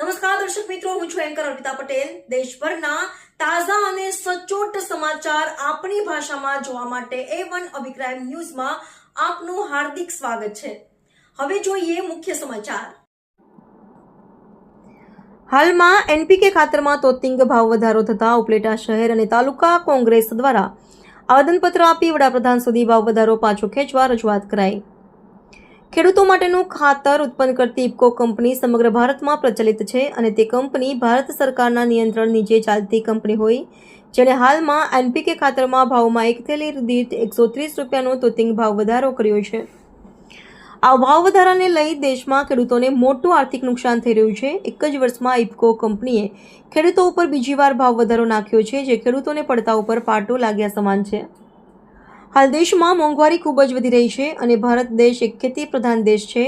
નમસ્કાર, દર્શક મિત્રો, હું છું એન્કર અર્પિતા પટેલ. દેશભરના તાજા અને સચોટ સમાચાર આપણી ભાષામાં જોવા માટે એ વન અભિપ્રાય ન્યૂઝમાં આપનું હાર્દિક સ્વાગત છે. હવે જોઈએ મુખ્ય સમાચાર. હાલમાં એનપીકે ખાતરમાં તોતિંગ ભાવ વધારો થતા ઉપલેટા શહેર અને તાલુકા કોંગ્રેસ દ્વારા આવેદનપત્ર આપી વડાપ્રધાન સુધી ભાવ વધારો પાછો ખેંચવા રજૂઆત કરાઈ. ખેડૂતો માટેનું ખાતર ઉત્પન્ન કરતી ઇપકો કંપની સમગ્ર ભારતમાં પ્રચલિત છે અને તે કંપની ભારત સરકારના નિયંત્રણ નીચે ચાલતી કંપની હોય, જેણે હાલમાં એનપીકે ખાતરમાં ભાવમાં એક થેલી દીઠ એકસો ત્રીસ રૂપિયાનો તોતિંગ ભાવ વધારો કર્યો છે. આ ભાવ વધારાને લઈ દેશમાં ખેડૂતોને મોટું આર્થિક નુકસાન થઈ રહ્યું છે. એક જ વર્ષમાં ઇફકો કંપનીએ ખેડૂતો ઉપર બીજી વાર ભાવ વધારો નાખ્યો છે, જે ખેડૂતોને પડતા ઉપર પાટો લાગ્યા સમાન છે. હાલ દેશમાં મોંઘવારી ખૂબ જ વધી રહી છે અને ભારત દેશ એક ખેતી પ્રધાન દેશ છે.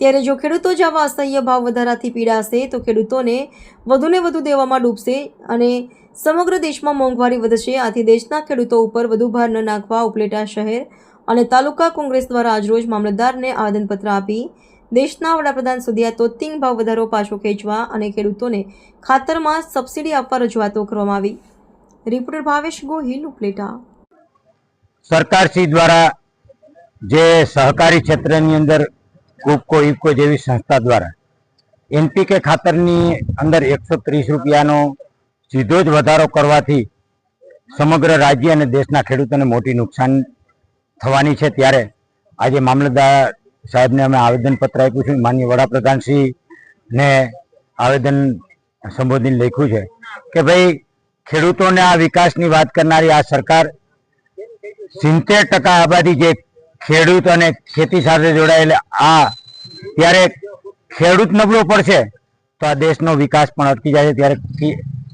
ત્યારે જો ખેડૂતો જ આવા અસહ્ય ભાવ વધારાથી પીડાશે તો ખેડૂતોને વધુને વધુ દેવામાં ડૂબશે અને સમગ્ર દેશમાં મોંઘવારી વધશે. આથી દેશના ખેડૂતો ઉપર વધુ ભાર ન નાખવા ઉપલેટા શહેર અને તાલુકા કોંગ્રેસ દ્વારા આજરોજ મામલતદારને આવેદનપત્ર આપી દેશના વડાપ્રધાન સુધી આ તોતિંગ ભાવ વધારો પાછો ખેંચવા અને ખેડૂતોને ખાતરમાં સબસિડી આપવા રજૂઆતો કરવામાં આવી. રિપોર્ટર ભાવેશ ગોહિલ, ઉપલેટા. સરકારશ્રી દ્વારા જે સહકારી ક્ષેત્રની અંદર કુપકો ઇફકો જેવી સંસ્થા દ્વારા એનપીકે ખાતરની અંદર એકસો ત્રીસ રૂપિયાનો સીધો જ વધારો કરવાથી સમગ્ર રાજ્ય અને દેશના ખેડૂતોને મોટી નુકસાન થવાની છે. ત્યારે આજે મામલતદાર સાહેબને અમે આવેદનપત્ર આપ્યું છે. માન્ય વડાપ્રધાનશ્રીને આવેદન સંબોધીને લખ્યું છે કે ભાઈ ખેડૂતોને આ વિકાસની વાત કરનારી આ સરકાર સિત્તેર ટકા આબાદી જે ખેડૂત અને ખેતી સાથે જોડાયેલા આ ત્યારે ખેડૂત નબળો પડશે તો આ દેશનો વિકાસ પણ અટકી જાય છે. ત્યારે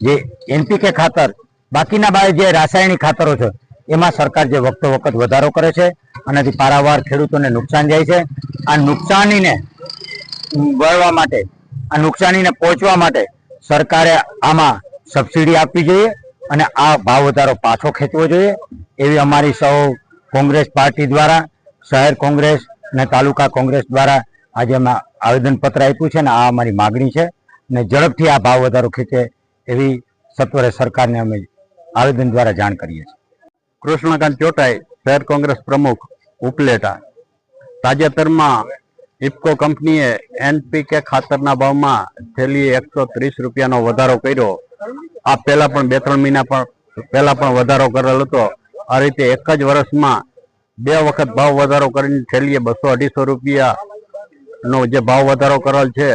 જે એનપીકે ખાતર, બાકીના બાદ જે રાસાયણિક ખાતરો છે, એમાં સરકાર જે વખતો વખત વધારો કરે છે આનાથી પારાવાર ખેડૂતોને નુકસાન જાય છે. આ નુકસાનીને વળવા માટે, આ નુકસાનીને પહોંચવા માટે સરકારે આમાં સબસિડી આપવી જોઈએ અને આ ભાવ વધારો પાછો ખેંચવો જોઈએ. એવી અમારી સૌ કોંગ્રેસ પાર્ટી દ્વારા, શહેર કોંગ્રેસ અને તાલુકા કોંગ્રેસ દ્વારા આજે અમે આવેદનપત્ર આપ્યું છે ને આ અમારી માગણી છે ને ઝડપથી આ ભાવ વધારો ખેંચે એવી સત્વરે સરકારને અમે આવેદન દ્વારા જાણ કરીએ છીએ. કૃષ્ણકાંત ચોટાઈ શહેર કોંગ્રેસ પ્રમુખ ઉપલેટા. તાજેતરમાં ઇફકો કંપનીએ એનપીકે ખાતરના ભાવમાં થેલી એકસો ત્રીસ રૂપિયાનો વધારો કર્યો. આ પહેલા પણ બે ત્રણ મહિના પણ, પહેલા પણ વધારો કરેલો હતો. આ રીતે એક જ વર્ષમાં બે વખત ભાવ વધારો કરીને થેલીએ બસો અઢીસો રૂપિયાનો જે ભાવ વધારો કરેલ છે,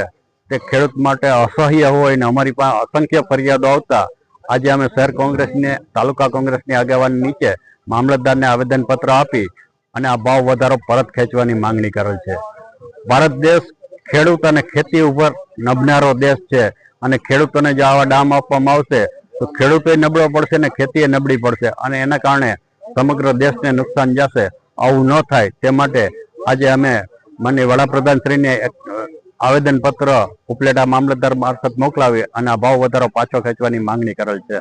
તે ખેડૂત માટે અસહ્ય હોય ને અમારી પાસે અસંખ્ય ફરિયાદો આવતા. આજે અમે શહેર કોંગ્રેસને, તાલુકા કોંગ્રેસની આગેવાની નીચે મામલતદારને આવેદનપત્ર આપી અને આ ભાવ વધારો પરત ખેંચવાની માંગણી કરેલ છે. ભારત દેશ ખેડૂત અને ખેતી ઉપર નબનારો દેશ છે અને ખેડૂતોને જો આવા ડામ આપવામાં આવશે, તો ખેડૂતોએ નબળો પડશે ને ખેતીએ નબળી પડશે અને એના કારણે સમગ્ર દેશને નુકસાન જશે, આવું ન થાય. તે માટે આજે અમે માનનીય વડાપ્રધાન શ્રીને એક આવેદન ઉપલેટા મામલતદાર મારફત મોકલાવી અને આ ભાવ વધારો પાછો ખેંચવાની માંગણી કરેલ છે.